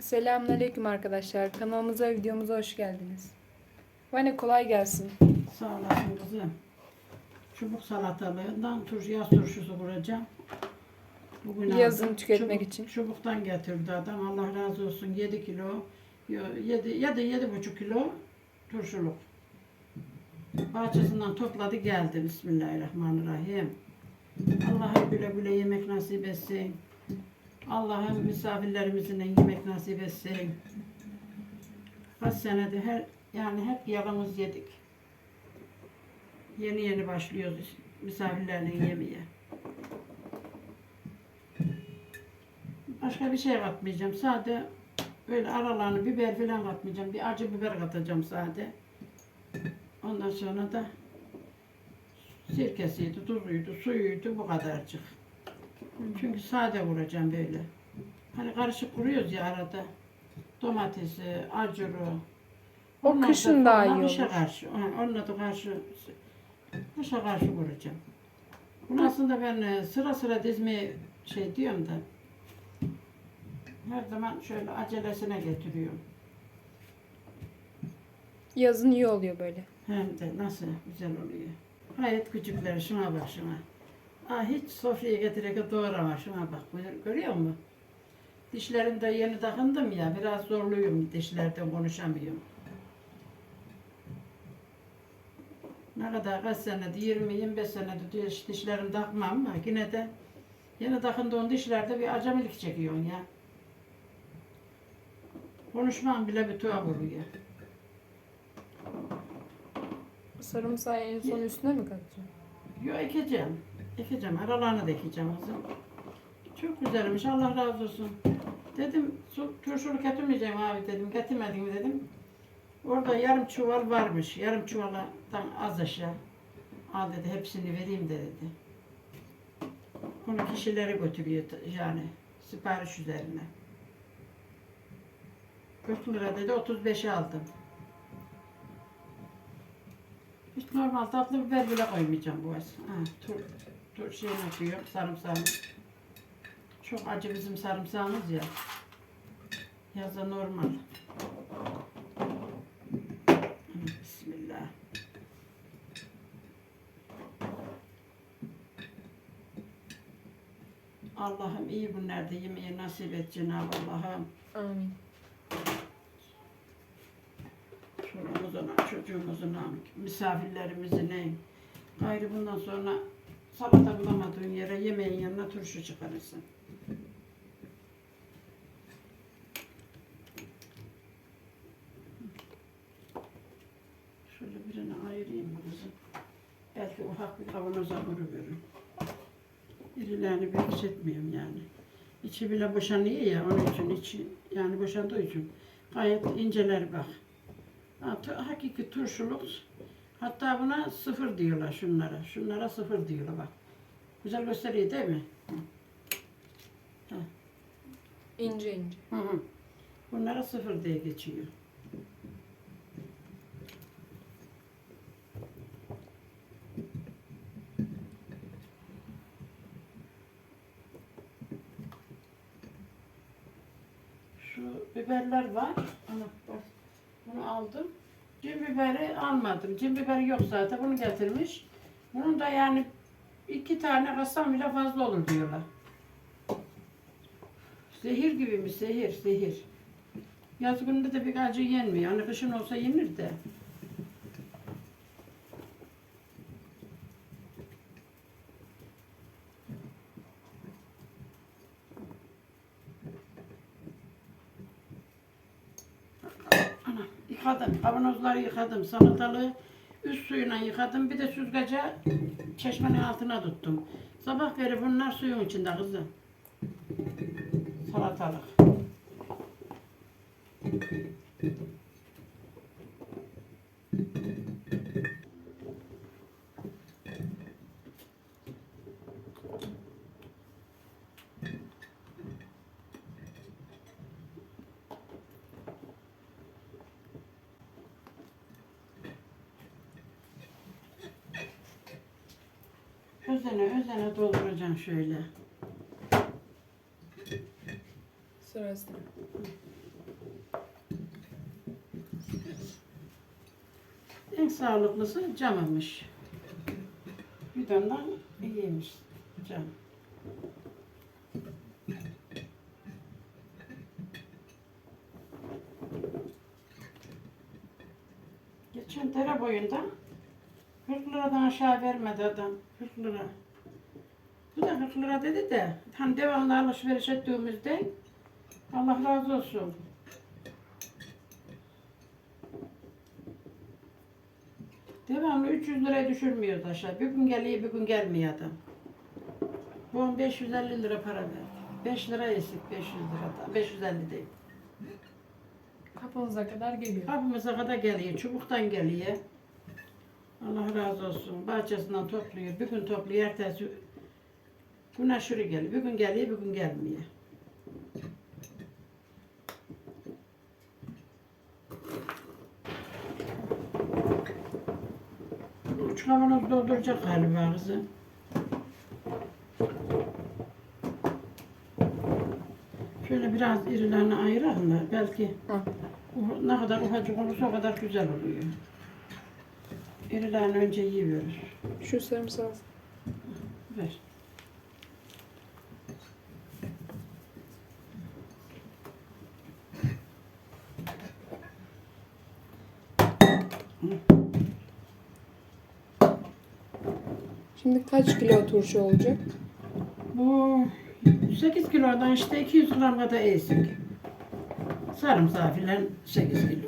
Selamünaleyküm arkadaşlar. Kanalımıza, videomuza hoş geldiniz. Vane kolay gelsin. Sağ olasın kızım. Çubuk salatalığından turşu, yaz turşusu kuracağım. Bugün Yazın aldım. tüketmek Çubuk- için. Çubuktan getirdi adam. Allah razı olsun. 7 kilo, 7, 7, 7,5 kilo turşuluk. Bahçesinden topladı geldi. Bismillahirrahmanirrahim. Allah'ım güle güle yemek nasip etsin. Allah'ım misafirlerimizin yemek nasip etsin. Kaç senedir her yani hep yalımız yedik. Yeni yeni başlıyoruz misafirlerle yemeye. Başka bir şey katmayacağım. Sade böyle aralarını biber falan katmayacağım. Bir acı biber katacağım sade. Ondan sonra da sirkesiydi, tuzuydu, suyuydu bu kadarcık. Çünkü sade vuracağım böyle. Hani karışık vuruyoruz ya arada. Domatesi, acuru. O Ondan kışın sonra daha iyi Kışa olur. karşı. ha, Onunla da karşı kışa karşı vuracağım. Bunu aslında ben e, sıra sıra dizmeyi şey diyorum da her zaman şöyle acelesine getiriyorum. Yazın iyi oluyor böyle. Hem de nasıl güzel oluyor. Hayret küçükler şuna bak şuna. Aa, hiç sofraya getirerek doğrama şuna bak. Gör- Görüyor musun? Dişlerimde yeni takındım ya biraz zorluyum dişlerden konuşamıyorum. Ne kadar kaç senedir 20-25 senedir diş, dişlerim takmam ama yine de yeni takındığın dişlerde bir acemilik çekiyorsun ya. Konuşmam bile bir tuhaf oluyor. Sarımsağı en son üstüne mi katacağım? Yo ekeceğim. Ekeceğim. Aralarını da ekeceğim kızım. Çok güzelmiş. Allah razı olsun. Dedim su turşuluk getirmeyeceğim abi dedim. Getirmedin mi dedim. Orada yarım çuval varmış. Yarım çuvaldan az aşağı. Al dedi hepsini vereyim de dedi. Bunu kişilere götürüyor yani sipariş üzerine. 40 lira dedi 35'e aldım. Hiç normal tatlı biber bile koymayacağım bu az. Ha, tur, tur şeyini koyuyorum sarımsağını. Çok acı bizim sarımsağımız ya. Yazda normal. Bismillah. Allah'ım iyi günlerde yemeği nasip et Cenab-ı Allah'ım. Amin. Çoluğumuzun, çocuğumuzun, misafirlerimizin? Gayrı bundan sonra salata bulamadığın yere yemeğin yanına turşu çıkarırsın. Şöyle birini ayırayım kızım? Belki ufak bir kavanoza veririm. İrilerini bir hissetmiyorum yani. İçi bile boşanıyor ya onun için içi yani boşandığı için gayet inceler bak. Ha, Hakiki turşuluk. Hatta buna sıfır diyorlar şunlara. Şunlara sıfır diyorlar bak. Güzel gösteriyor değil mi? İnce ince. Hı hı. Bunlara sıfır diye geçiyor. Şu biberler var. Ana bak. Bunu aldım. Cin biberi almadım. Cin biberi yok zaten. Bunu getirmiş. Bunun da yani iki tane kassam bile fazla olur diyorlar. Zehir gibi mi? Zehir, zehir. Yaz gününde de bir acı yenmiyor. Hani kışın olsa yenir de. Ana, yıkadım. Kavanozları yıkadım. Salatalığı üst suyuna yıkadım. Bir de süzgaca çeşmenin altına tuttum. Sabah beri bunlar suyun içinde kızım. Salatalık. Şöyle. Sırası. En sağlıklısı camamış. Bidondan iyiymiş cam. Geçen dere boyunda 40 liradan aşağı vermedi adam. 40 lira. Bu da 40 lira dedi de hani devamlı alışveriş ettiğimizde Allah razı olsun. Devamlı 300 liraya düşürmüyoruz aşağı. Bir gün geliyor, bir gün gelmiyor adam. Bu an 550 lira para verdi. 5 lira eksik 500 lira. 550 değil. Kapınıza kadar geliyor. Kapımıza kadar geliyor, çubuktan geliyor. Allah razı olsun. Bahçesinden topluyor. Bir gün topluyor, ertesi gün aşırı geliyor. Bir gün geliyor, bir gün gelmiyor. Üç kavanoz dolduracak galiba kızı. Şöyle biraz irilerini ayıralım da belki Hı. ne kadar ufacık olursa o kadar güzel oluyor. İrilerini önce yiyoruz. Şu sarımsağı. Ver. Şimdi kaç kilo turşu olacak? Bu 8 kilodan işte 200 gram kadar eksik. Sarımsağı filan 8 kilo.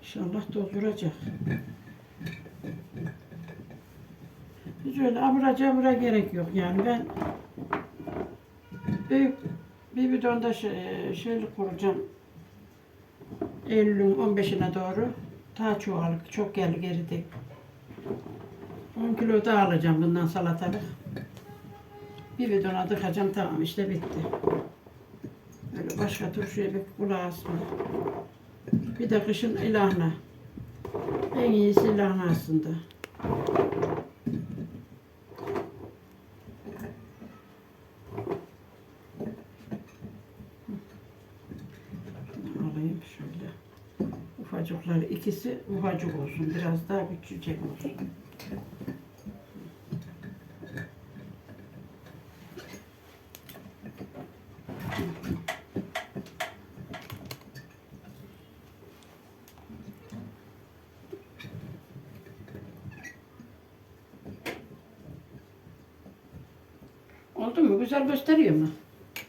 İnşallah dolduracak. Hiç cabura gerek yok yani ben büyük bir bidonda şey, şeylik kuracağım. Eylül'ün 15'ine doğru. Daha çoğalık, çok geldi geride. 10 kilo daha alacağım bundan salatalık. Bir bidona tıkacağım tamam işte bitti. Böyle başka turşuya bir kulağı asma. Bir de kışın ilahna. En iyisi ilahna aslında. İkisi ufacık olsun. Biraz daha küçücek olsun. Oldu mu? Güzel gösteriyor mu?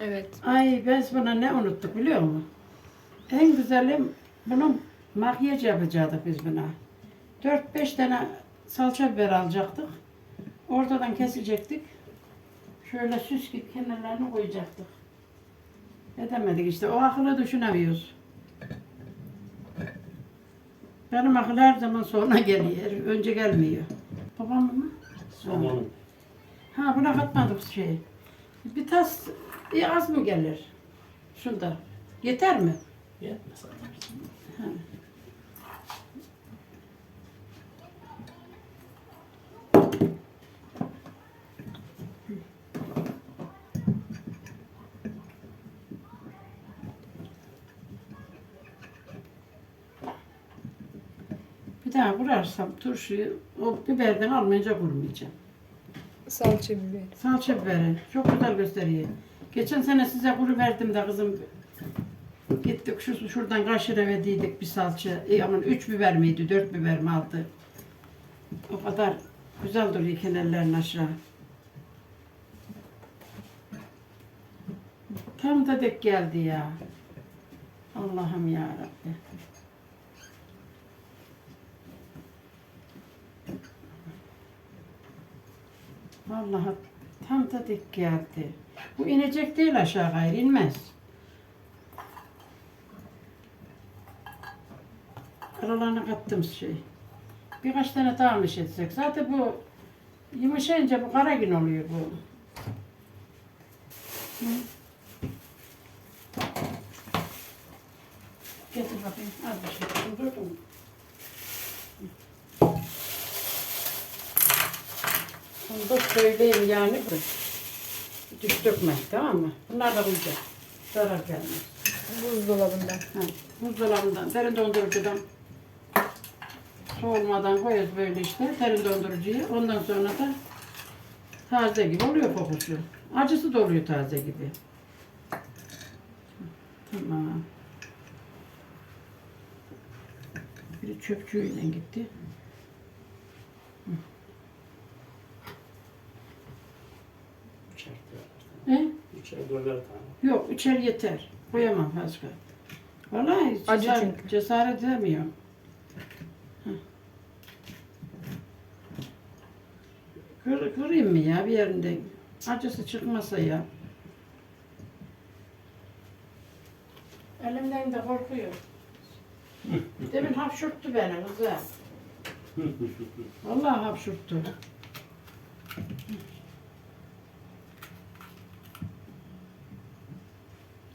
Evet. Ay ben buna ne unuttuk biliyor musun? En güzelim bunun makyaj yapacaktık biz buna. 4-5 tane salça biber alacaktık. Ortadan kesecektik. Şöyle süs gibi kenarlarını koyacaktık. Edemedik işte. O akıllı düşünemiyoruz. Benim akıl her zaman sonra geliyor. Önce gelmiyor. Babam mı? Aman. Ha buna katmadık şey. Bir tas iyi az mı gelir? Şunda. Yeter mi? Yetmez zaten. Bir daha kurarsam turşuyu o biberden almayınca kurmayacağım. Salça biber. Salça biberi çok güzel gösteriyor. Geçen sene size kuru verdim de kızım gittik şu şuradan kaşıra verdiydik bir salça. E, aman üç biber miydi, dört biber mi aldı? O kadar güzel duruyor kenarların aşağı. Tam da dek geldi ya. Allah'ım ya Rabbi. Vallahi tam da dik geldi. Bu inecek değil aşağı gayrı inmez. Aralarına kattığımız şey. Birkaç tane daha almış etsek. Zaten bu yumuşayınca bu kara gün oluyor bu. Hı. Getir bakayım. Az bir şey. Doldurdun mu? Bunu da söyleyeyim yani. Düş dökme tamam mı? Bunlar da bulacak. Zarar gelmez. Buzdolabından. Ha, buzdolabından. Derin dondurucudan soğumadan koyuyoruz böyle işte derin dondurucuyu. Ondan sonra da taze gibi oluyor kokusu. Acısı da oluyor taze gibi. Tamam. Biri çöpçüyle gitti. Üçer dolar. He? Üçer dolar tane. Yok, üçer yeter. Koyamam fazla. Vallahi Acı cesaret, çünkü. cesaret edemiyorum. Kır, kırayım mı ya bir yerinde? Acısı çıkmasa ya. Elimden de korkuyor. Demin hapşurttu beni kızım. Vallahi hapşurttu.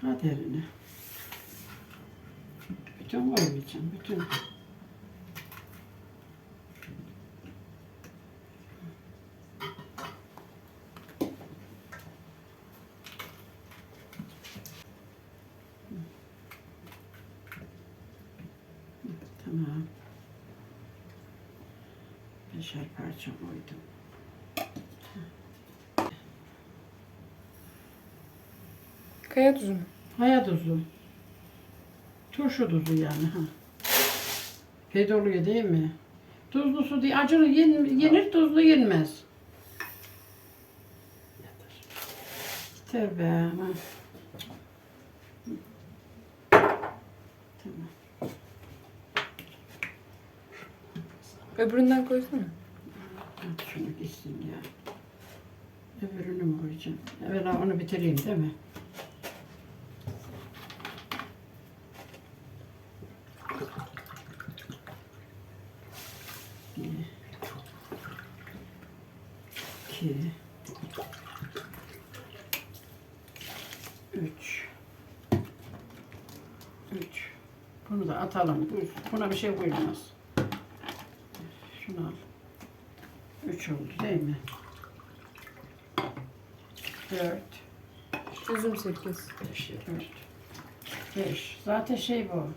Kaderine. Bütün koymayacağım, bütün. Tamam. Parça koydum. Kaya tuzu mu? Maya tuzu. Turşu tuzu yani ha. Peyde oluyor değil mi? Tuzlu su değil. Acılı yen, yenir, tuzlu yenmez. Yeter be. Ha. Tamam. Öbüründen koysana. Gitsin ya. Öbürünü mü koyacağım? Evvela onu bitireyim değil mi? İki. Üç. Üç. Bunu da atalım. Bu- Buna bir şey koyulmaz. 3 oldu değil mi? 4 Üzüm 8. 5 4 5 Zaten şey bu.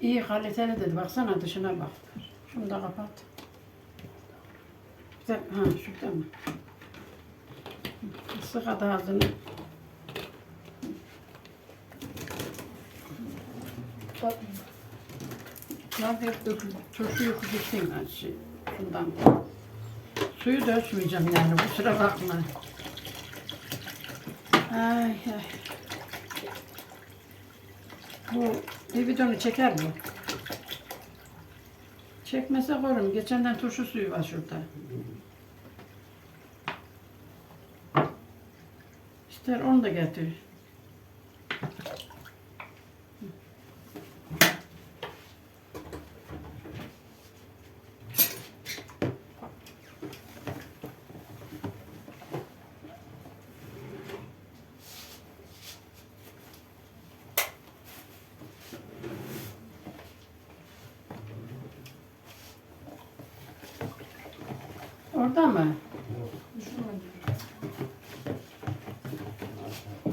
İyi kaliteli dedi. Baksana dışına bak. Şunu da kapat. Bir de, ha şurada mı? Sık adı ağzını. Ne yapıyor? Turşu yok, yok, yok, yok, Suyu da ölçmeyeceğim yani kusura bakma. Ay ay. Bu bir bidonu çeker bu. Çekmese koyarım. Geçenden turşu suyu var şurada. İster onu da getir. Orada mı?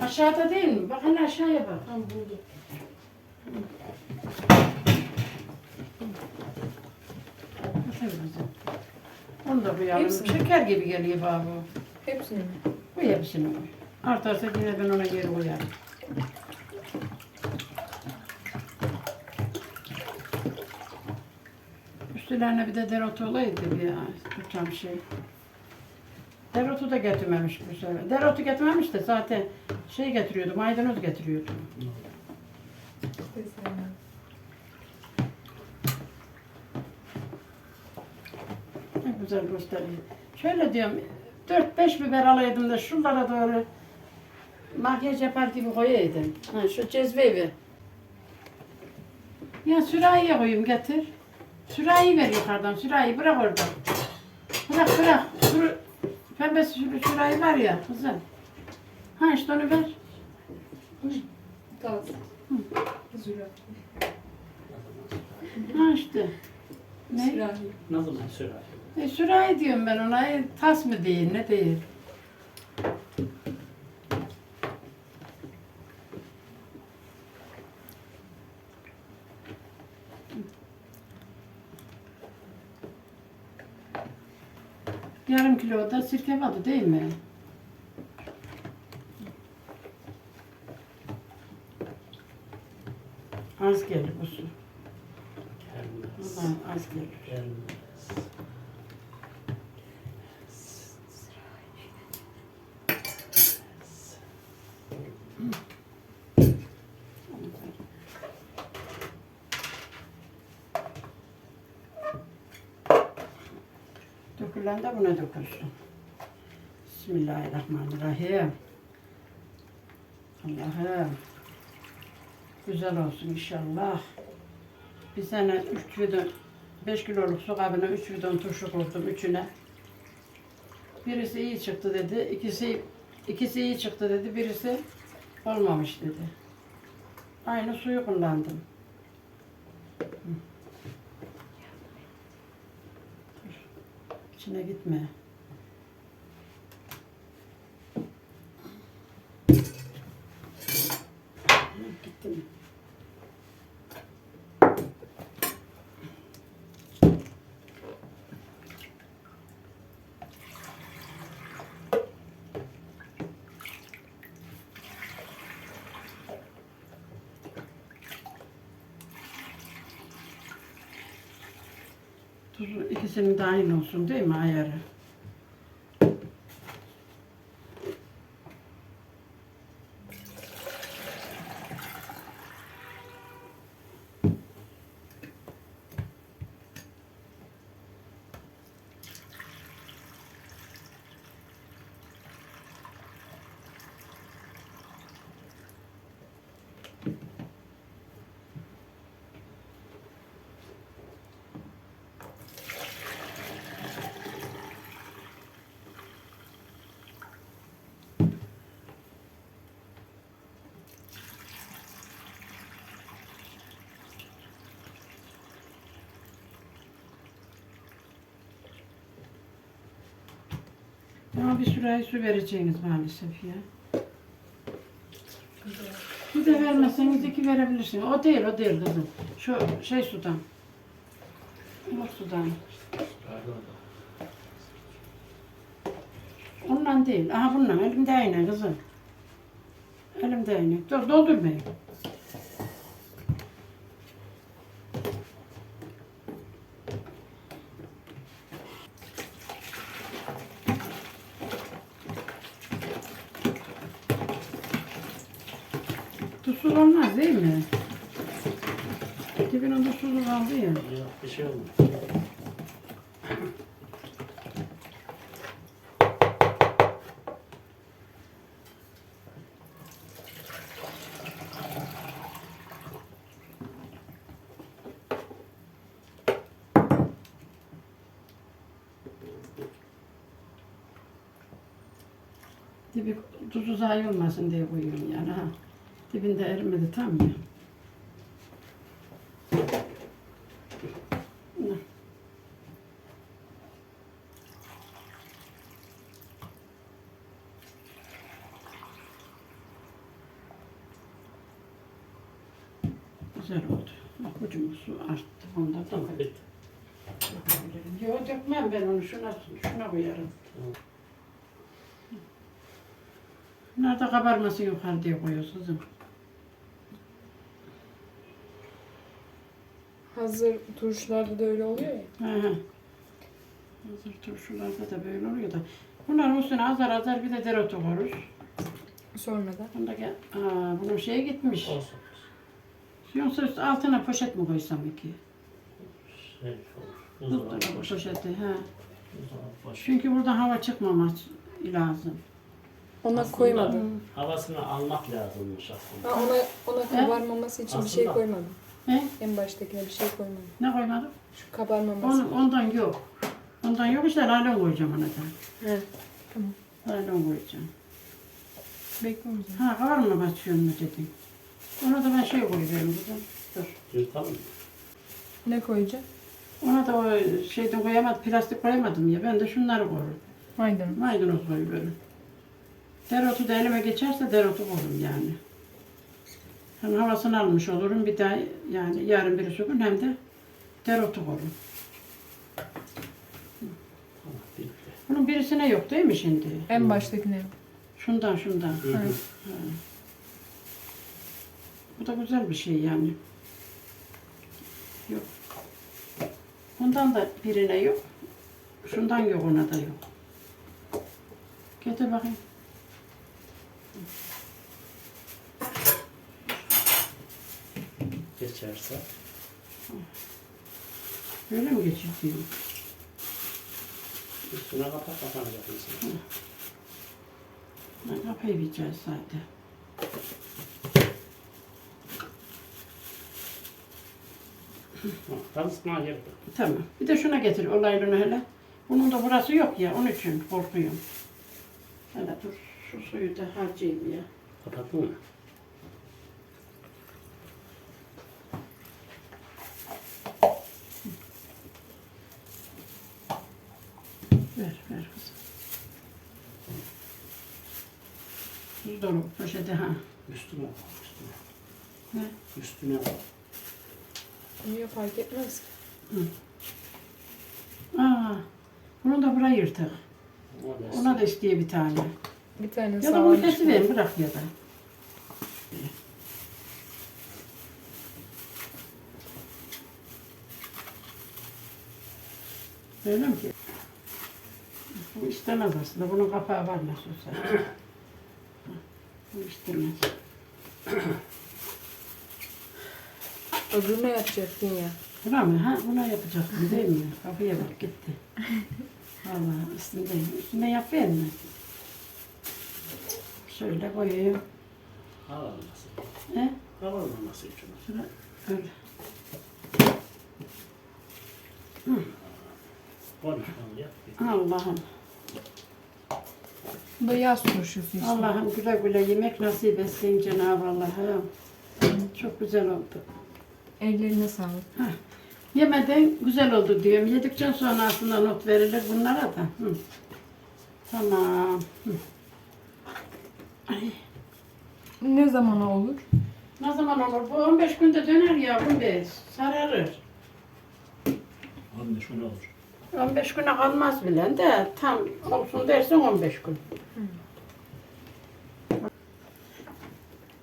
Aşağıda değil mi? Bak hele aşağıya bak. Tamam buldum. Kızım. Onu da koyalım. Hepsini. Şeker gibi geliyor bana bu. Hepsini mi? Koy hepsini. Artarsa yine ben ona geri koyarım. Üstlerine bir de dereotu olaydı ya. Tutam şey. Dereotu da getirmemiş bu sefer. Dereotu getirmemiş de zaten şey getiriyordu, maydanoz getiriyordu. Ne güzel gösteriyor. Şöyle diyorum, 4-5 biber alaydım da şunlara doğru makyaj yapar gibi koyaydım. Ha, şu cezveyi ver. Ya sürahiye koyayım getir. Sürahi ver yukarıdan, sürahi bırak orada. Bırak bırak. Sür, pembe sür, sürahi var ya kızım. Ha işte onu ver. Taz. Zürafi. Ha işte. Ne? Sürahi. Ne zaman sürer? E, sürahi diyorum ben ona. E, tas mı değil ne değil. Yarım kilo da sirke vardı değil mi? Az gelir bu su. Vallahi az gelir. Gelmez. Dökülen de buna dökülsün. Bismillahirrahmanirrahim. Allah'ım. Güzel olsun inşallah. Bir sene üç bidon, beş kiloluk su kabına üç bidon turşu koydum üçüne. Birisi iyi çıktı dedi, ikisi ikisi iyi çıktı dedi, birisi olmamış dedi. Aynı suyu kullandım. Hı. Dur. İçine gitme. Hı, Gitti mi? Tuzu ikisinin de aynı olsun değil mi ayarı? Ama bir sürahi su vereceğiniz maalesef ya. Bir de vermezseniz iki verebilirsiniz. O değil, o değil kızım. Şu şey sudan. Umut sudan. Ondan değil. Aha bundan. Elimde aynı kızım. Elimde aynı. Dur doldurmayın. Tuzsuz olmaz değil mi? Dibine tuzsuz kaldı ya. Yok bir şey olmaz. Dibi tuzu zayi olmasın diye koyuyorum yani ha. Dibinde erimedi tam ya. Güzel oldu. Bak ucuma su arttı. Ondan da dökebilirim. Yok dökmem ben onu şuna, şuna koyarım. Tamam. Nerede kabarmasın yukarı diye koyuyoruz kızım. Hazır turşularda da öyle oluyor ya. Hı hı. Hazır turşularda da böyle oluyor da. Bunların üstüne azar azar bir de dereotu koyarız. Sonradan. Bundaki, aa, bunun şeye gitmiş. Olsun. Yoksa üstü altına poşet mi koysam iki? Şey olur. Buzdolabı Buzdolabı poşeti, he. Buzdolabı. Çünkü buradan hava çıkmaması lazım. Ona Aslında- koymadım. Havasını almak lazımmış aslında. Ha, ona ona kabarmaması için bir şey Aslında- koymadım. He? En baştakine bir şey koymadım. Ne koymadım? Şu kabarmaması. Onu, ondan yok. Ondan yok işte lalon koyacağım ona da. He. Tamam. Lalon koyacağım. Bekle o. Ha kabarma batıyor mu dedim. Ona da ben şey koyuyorum kızım. Dur. Yırtalım mı? Ne koyacağım? Ona da o şeyden koyamadım, plastik koyamadım ya. Ben de şunları koyurum. Maydanoz. Maydanoz koyuyorum. Dereotu da elime geçerse dereotu koyurum yani. Hem havasını almış olurum bir daha yani yarın bir gün hem de dereotu koyurum. Bunun birisine yok değil mi şimdi? En baştakine. Şundan şundan. Hı hı. Evet. Bu da güzel bir şey yani. Yok. Bundan da birine yok. Şundan yok ona da yok. Getir bakayım. Geçerse. Böyle mi geçirteyim? Üstüne kapak kapanacak mesela. Ben kapıyı biteceğiz zaten. Gerek yok. Tamam. Bir de şuna getir olaylığını hele. Bunun da burası yok ya. Onun için korkuyorum. Hele dur. Şu suyu da harcayayım ya. Kapattın mı? Ver, ver kızım. Tuz dolu poşete ha. Üstüne bak. Üstüne. Ne? Üstüne bak. Niye fark etmez ki? Aa, bunun da burayı yırtık. Ona da isteye bir tane. Bir tane Ya da bunu kesiverin bırak ya da. Öyle mi ki? Bu istemez aslında. Bunun kapağı var nasıl olsa. Bu istemez. Öbürüne yapacaktın ya. Buna mı? Ha, buna yapacaktım değil mi? Kapıya bak gitti. Vallahi üstündeyim. Üstüne yapayım mı? Şöyle koyayım. Havalanması. He? Havalanması için. Şöyle öyle. Konuşmalı yap. Allah'ım. Bu da yaz turşusu işte. Allah'ım güle güle yemek nasip etsin Cenab-ı Allah'ım. Çok güzel oldu. Ellerine sağlık. Yemeden güzel oldu diyorum. Yedikten sonra aslında not verilir bunlara da. Hı. Tamam. Hı. Ay, Ne zamana olur? ne zaman olur? Bu 15 günde döner yavrum be. Sararır. 15 gün olur. 15 güne kalmaz bile de tam olsun dersen 15 gün.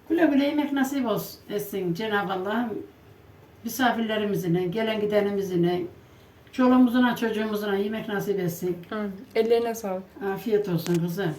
Güle güle yemek nasip olsun etsin Cenab-ı Allah'ım. Misafirlerimizine, gelen gidenimizine, çoluğumuzuna, çocuğumuzuna yemek nasip etsin. Hı. Ellerine sağlık. Afiyet olsun kızım.